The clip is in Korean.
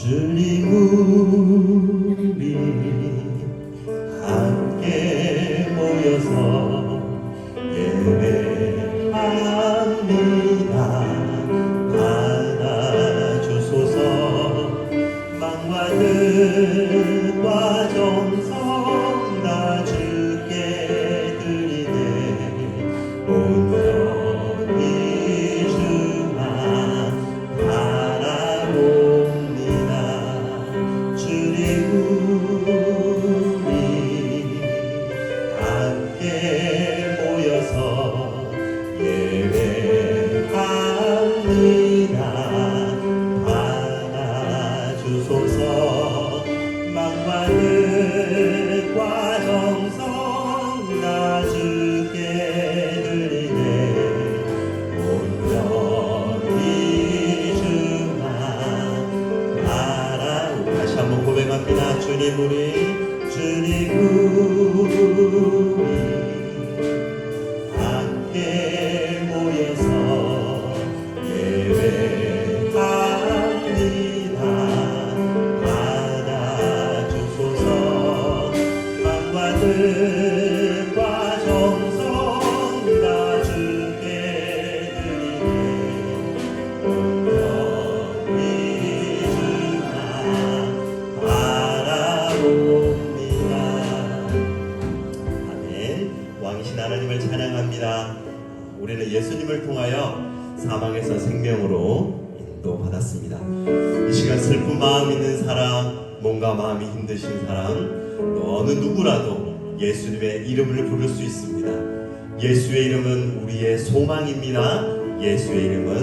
주님 우리 함께 모여서 예배합니다. 받아주소서. 망과 뜻과 정성 우리 주님 우리 함께 모여서 예배합니다. 받아주소서. 찬양합니다. 우리는 예수님을 통하여 사망에서 생명으로 인도받았습니다. 이 시간 슬픈 마음 있는 사람, 몸과 마음이 힘드신 사람, 또 어느 누구라도 예수님의 이름을 부를 수 있습니다. 예수의 이름은 우리의 소망입니다. 예수의 이름은